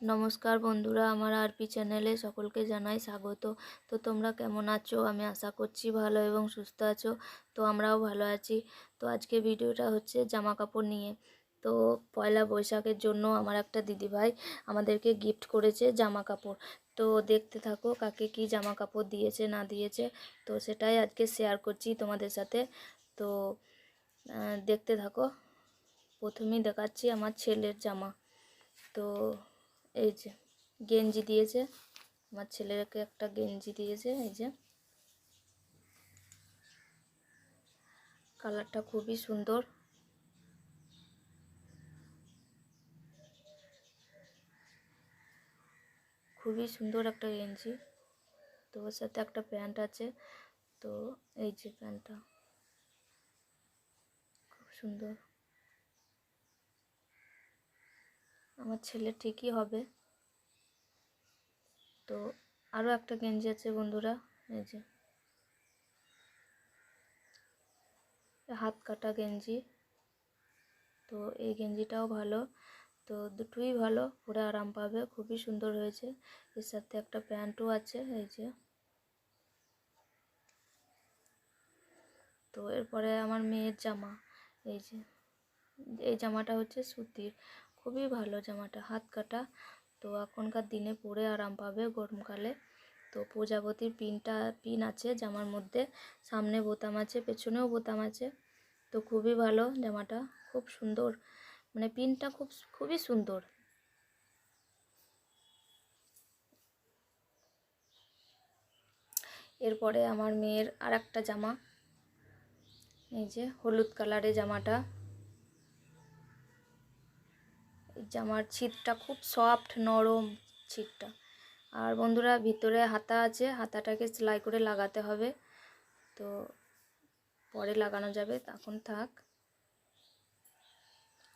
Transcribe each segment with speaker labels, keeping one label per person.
Speaker 1: নমস্কার বন্ধুরা, আমার আরপি চ্যানেলে সকলকে জানাই স্বাগত। তো তোমরা কেমন আছো? আমি আশা করছি ভালো এবং সুস্থ আছো। তো আমরাও ভালো আছি। তো আজকে ভিডিওটা হচ্ছে জামা কাপড় নিয়ে। তো পয়লা বৈশাখের জন্য আমার একটা দিদিভাই আমাদেরকে গিফট করেছে জামা কাপড় তো দেখতে থাকো কাকে কি জামা কাপড় দিয়েছে, না দিয়েছে। তো সেটাই আজকে শেয়ার করছি তোমাদের সাথে। তো দেখতে থাকো। প্রথমেই দেখাচ্ছি আমার ছেলের জামা। তো এই যে, গেঞ্জি দিয়েছে। আমার ছেলেকে একটা গেঞ্জি দিয়েছে, এই যে। কালারটা খুবই সুন্দর। খুবই সুন্দর একটা গেঞ্জি। তো ওর সাথে একটা প্যান্ট আছে, তো এই যে প্যান্টটা। খুব সুন্দর। আমার ছেলে ঠিকই হবে। তো আরও একটা গেঞ্জি আছে বন্ধুরা, এই যে। হাত কাটা গেঞ্জি। তো এই গেঞ্জিটাও ভালো। তো দুটোই ভালো পরে আরাম পাবে, খুবই সুন্দর হয়েছে। এর সাথে একটা প্যান্টও আছে, এই যে। তো এরপরে আমার মেয়ের জামা, এই যে। এই জামাটা হচ্ছে সুতির। খুবই ভালো জামাটা, হাত কাটা। তো এখনকার দিনে পরে আরাম পাবে গরমকালে। তো প্রজাপতির পিনটা, পিন আছে জামার মধ্যে। সামনে বোতাম আছে, পেছনেও বোতাম আছে। তো খুবই ভালো জামাটা, খুব সুন্দর। মানে পিনটা খুব, খুবই সুন্দর। এরপরে আমার মেয়ের আর একটা জামা। এই যে হলুদ কালারের জামাটা। জামার ছিটটা খুব সফট নরম ছিটটা। আর বন্ধুরা, ভিতরে হাতা আছে, হাতাটাকে সেলাই করে লাগাতে হবে। তো পরে লাগানো যাবে, তখন থাক।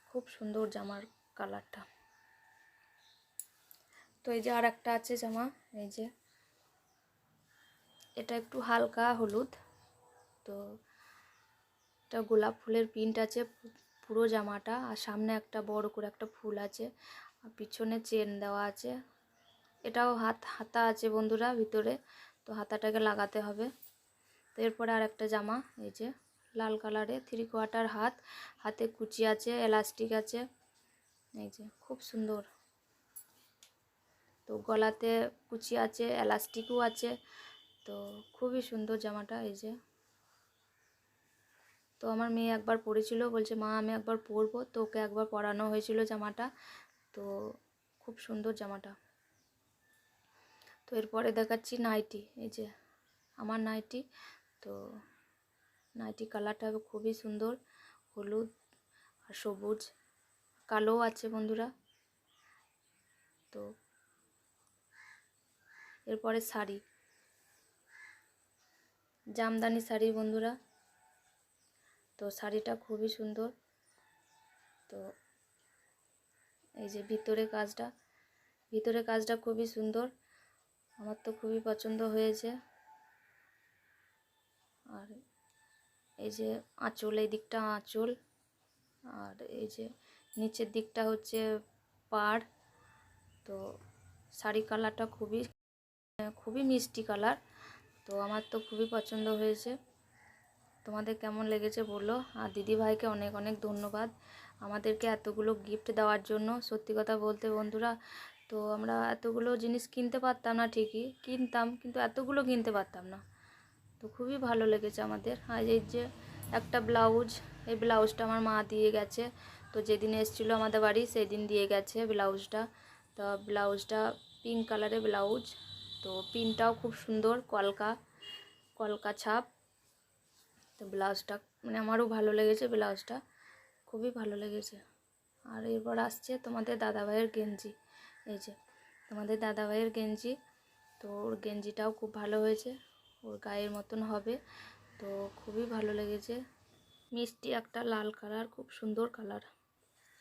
Speaker 1: খুব সুন্দর জামার কালারটা। তো এই যে আর একটা আছে জামা, এই যে। এটা একটু হালকা হলুদ। তো এটা গোলাপ ফুলের প্রিন্ট আছে পুরো জামাটা আর সামনে একটা বড় করে একটা ফুল আছে আর পিছনে চেন দেওয়া আছে। এটাও হাত, হাতা আছে বন্ধুরা ভিতরে, তো হাতাটাকে লাগাতে হবে। তো এরপরে আর একটা জামা, এই যে লাল কালারে থ্রি কোয়ার্টার হাত, হাতে কুচি আছে এলাস্টিক আছে, এই যে খুব সুন্দর। তো গলাতে কুচি আছে এলাস্টিকও আছে, তো খুবই সুন্দর জামাটা, এই যে। তো আমার মেয়ে একবার পরেছিল বলছে, মা, আমি একবার পরবো তো ওকে একবার পরানো হয়েছিল জামাটা। তো খুব সুন্দর জামাটা। তো এরপরে দেখাচ্ছি নাইটি, এই যে আমার নাইটি। তো নাইটি কালারটা খুবই সুন্দর, হলুদ আর সবুজ। কালোও আছে বন্ধুরা। তো এরপরে শাড়ি, জামদানি শাড়ি বন্ধুরা। তো শাড়িটা খুবই সুন্দর। তো এই যে ভিতরে কাজটা ভিতরে কাজটা খুবই সুন্দর। আমার তো খুবই পছন্দ হয়েছে। আর এই যে আঁচল, এই দিকটা আঁচল। আর এই যে নিচের দিকটা হচ্ছে পাড়। তো শাড়ি কালারটা খুবই খুবই মিষ্টি কালার। তো আমার তো খুবই পছন্দ হয়েছে। তোমাদের কেমন লেগেছে বলল আর দিদিভাইকে অনেক অনেক ধন্যবাদ আমাদেরকে এতগুলো গিফট দেওয়ার জন্য। সত্যি কথা বলতে বন্ধুরা, তো আমরা এতগুলো জিনিস কিনতে পারতাম না ঠিকই, কিনতাম কিন্তু এতগুলো কিনতে পারতাম না। তো খুবই ভালো লেগেছে আমাদের। আর এই যে একটা ব্লাউজ, এই ব্লাউজটা আমার মা দিয়ে গেছে। তো যেদিন এসেছিল আমাদের বাড়ি সেই দিন দিয়ে গেছে ব্লাউজটা। তো ব্লাউজটা পিঙ্ক কালারের ব্লাউজ, তো পিনটাও খুব সুন্দর কলকা কলকা ছাপ। তো ব্লাউজটা মানে আমারও ভালো লেগেছে ব্লাউজটা, খুবই ভালো লেগেছে। আর এরপর আসছে তোমাদের দাদাভাইয়ের গেঞ্জি, এই যে তোমাদের দাদাভাইয়ের গেঞ্জি, তো ওর গেঞ্জিটাও খুব ভালো হয়েছে, ওর গায়ের মতন হবে, তো খুবই ভালো লেগেছে। মিষ্টি একটা লাল কালার, খুব সুন্দর কালার।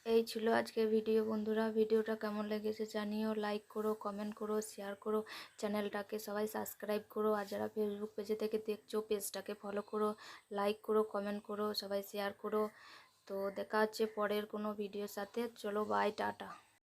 Speaker 1: এই ছিল আজকে ভিডিও বন্ধুরা। ভিডিওটা কেমন লেগেছে জানিও লাইক করো কমেন্ট করো শেয়ার করো চ্যানেলটাকে সবাই সাবস্ক্রাইব করো। আর যারা ফেসবুক পেজে থেকে দেখছ পেজটাকে ফলো করো লাইক করো কমেন্ট করো, সবাই শেয়ার করো। তো দেখা হচ্ছে পরের কোনো ভিডিওর সাথে। চলো বাই টাটা।